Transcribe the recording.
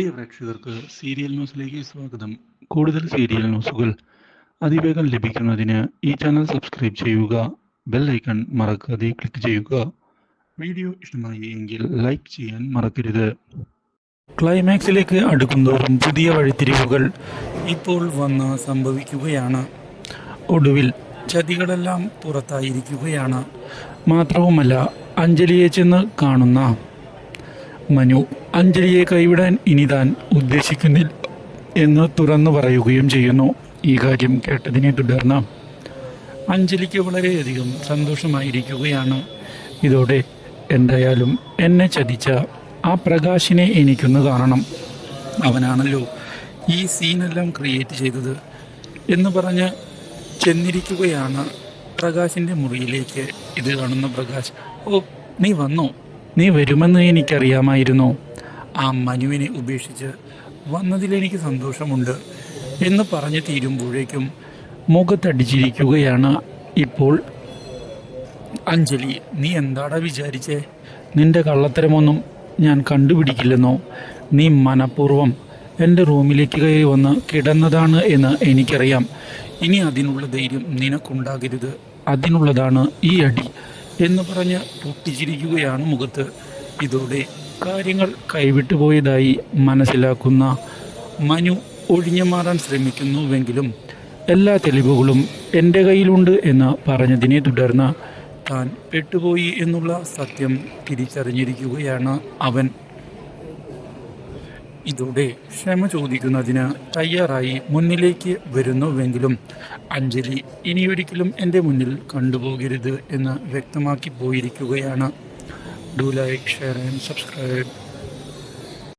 പ്രിയ പ്രേക്ഷകർക്ക് സീരിയൽ ന്യൂസിലേക്ക് സ്വാഗതം. കൂടുതൽ സീരിയൽ ന്യൂസുകൾ അതിവേഗം ലഭിക്കുന്നതിന് ഈ ചാനൽ സബ്സ്ക്രൈബ് ചെയ്യുക ബെൽ ഐക്കൺ മറക്കാതെ ക്ലിക്ക് ചെയ്യുക. വീഡിയോ ഇഷ്ടമായി എങ്കിൽ ലൈക്ക് ചെയ്യാൻ മറക്കരുത്. ക്ലൈമാക്സിലേക്ക് അടുക്കുന്തോറും പുതിയ വഴിത്തിരിവുകൾ ഇപ്പോൾ വന്ന് സംഭവിക്കുകയാണ്. ഒടുവിൽ ചതികളെല്ലാം പുറത്തായിരിക്കുകയാണ്. മാത്രവുമല്ല അഞ്ജലിയെ ചെന്ന് കാണുന്ന മനു അഞ്ജലിയെ കൈവിടാൻ ഇനി താൻ ഉദ്ദേശിക്കുന്നില്ല എന്ന് തുറന്നു പറയുകയും ചെയ്യുന്നു. ഈ കാര്യം കേട്ടതിനെ തുടർന്ന് അഞ്ജലിക്ക് വളരെയധികം സന്തോഷമായിരിക്കുകയാണ്. ഇതോടെ എന്തായാലും എന്നെ ചതിച്ച ആ പ്രകാശിനെ എനിക്കൊന്ന് കാണണം. അവനാണല്ലോ ഈ സീനെല്ലാം ക്രിയേറ്റ് ചെയ്തത് എന്ന് പറഞ്ഞ് ചെന്നിരിക്കുകയാണ് പ്രകാശിന്റെ മുറിയിലേക്ക്. ഇത് കാണുന്ന പ്രകാശ് ഓ നീ വന്നോ? നീ വരുമെന്ന് എനിക്കറിയാമായിരുന്നു. ആ മനുവിനെ ഉപേക്ഷിച്ച് വന്നതിലെനിക്ക് സന്തോഷമുണ്ട് എന്ന് പറഞ്ഞു തീരുമ്പോഴേക്കും മുഖത്തടിച്ചിരിക്കുകയാണ് ഇപ്പോൾ അഞ്ജലി. നീ എന്താടാ വിചാരിച്ചേ? നിന്റെ കള്ളത്തരമൊന്നും ഞാൻ കണ്ടുപിടിക്കില്ലെന്നോ? നീ മനഃപൂർവം എന്റെ റൂമിലേക്ക് കയറി വന്ന് കിടന്നതാണ് എന്ന് എനിക്കറിയാം. ഇനി അതിനുള്ള ധൈര്യം നിനക്കുണ്ടാകരുത്. അതിനുള്ളതാണ് ഈ അടി. എന്ന് പറഞ്ഞ് പൊട്ടിച്ചിരിക്കുകയാണ് മുഖത്ത്. ഇതോടെ കാര്യങ്ങൾ കൈവിട്ടു പോയതായി മനസ്സിലാക്കുന്ന മനു ഒഴിഞ്ഞു മാറാൻ ശ്രമിക്കുന്നുവെങ്കിലും എല്ലാ തെളിവുകളും എന്റെ കയ്യിലുണ്ട് എന്ന് പറഞ്ഞതിനെ തുടർന്ന് താൻ പെട്ടുപോയി എന്നുള്ള സത്യം തിരിച്ചറിഞ്ഞിരിക്കുകയാണ് അവൻ. ഇതോടെ ക്ഷമ ചോദിക്കുന്നതിന് തയ്യാറായി മുന്നിലേക്ക് വരുന്നുവെങ്കിലും അഞ്ജലി ഇനിയൊരിക്കലും എന്റെ മുന്നിൽ കണ്ടുപോകരുത് എന്ന് വ്യക്തമാക്കി പോയിരിക്കുകയാണ്. Do like share and subscribe